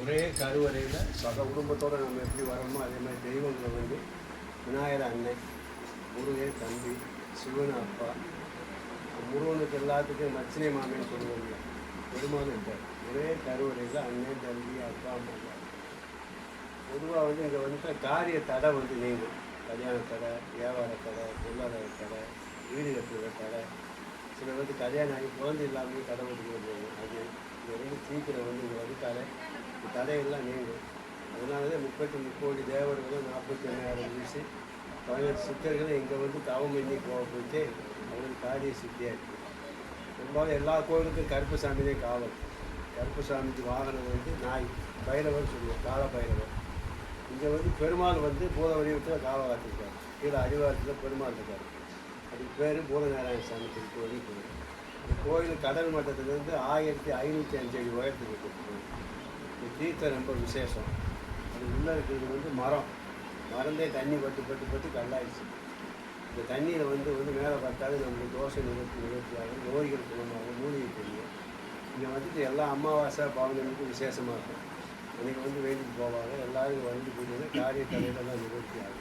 ஒரே கருவறையில் சக குடும்பத்தோடு நம்ம எப்படி வரோமோ அதே மாதிரி தெய்வங்களை வந்து விநாயகர் அண்ணன் முருகன் தம்பி சிவன் அப்பா முருகனுக்கு எல்லாத்துக்கும் மச்சினை மாமன் சொல்லுவாங்க. பெருமாள் இருக்கார் ஒரே கருவறையில் அண்ணன் தம்பி அப்பா அம்மா. பொதுவாக வந்து இங்கே வந்து காரிய தடை வந்து நீங்கும். கல்யாண தடை வியாபார தடை பொருளாதார தடை வீடு கட்டுற தடை. சில வந்து கல்யாணம் ஆகி குழந்தை இல்லாமல் தடை வந்து வருவாங்க அது இங்கே வந்து சீக்கிரம் வந்து இங்கே வந்துட்டாலே தடையெல்லாம் நீங்கும். அதனால தான் முப்பத்தி முக்கோடி தேவர்களும் நாற்பத்தி ஒன்றாயிரம் வீசி பதினெட்டு சித்தர்களும் இங்கே வந்து தவம் பண்ணி போக போயிட்டு அவங்களுக்கு காரிய சித்தியாக இருக்குது பெரும்பாலும் எல்லா கோயிலுக்கும் கருப்பசாமி தான் காவல். கருப்பசாமிக்கு வாகனம் வந்து நாய் பைரவர் சொல்லுவோம் கால பைரவர். இங்கே வந்து பெருமாள் வந்து பூத வடிவத்தில் காவல் காத்திருக்காரு. கீழே அடிவாரத்தில் பெருமாள் இருக்கார். அதுக்கு பேர் பூதநாராயண சாமி திருக்கோயில் கோயில் கோயில் கடல் மட்டத்திலேருந்து ஆயிரத்தி ஐநூற்றி அஞ்சு அடி உயரத்துக்கு தீர்த்தம் ரொம்ப விசேஷம். அது உள்ளே இருக்கிறது வந்து மரம். மறந்தே தண்ணி பட்டு பட்டு பட்டு கல்லாயிடுச்சு. இந்த தண்ணியில் வந்து வந்து மேலே பார்த்தாலும் நம்மளுக்கு தோசை நிவர்த்தி நிவர்த்தியாகும் நோய்கள் குணமாகும் மூலிகை தெரியும் இங்கே வந்துட்டு எல்லா அமாவாசை பௌர்ணமிக்கும் விசேஷமாக இருக்கும். அன்றைக்கி வந்து வேண்டிட்டு போவாங்க. எல்லாரும் வந்து கூட்டிங்கன்னா காரிய தலையிலலாம் நிவர்த்தி ஆகும்.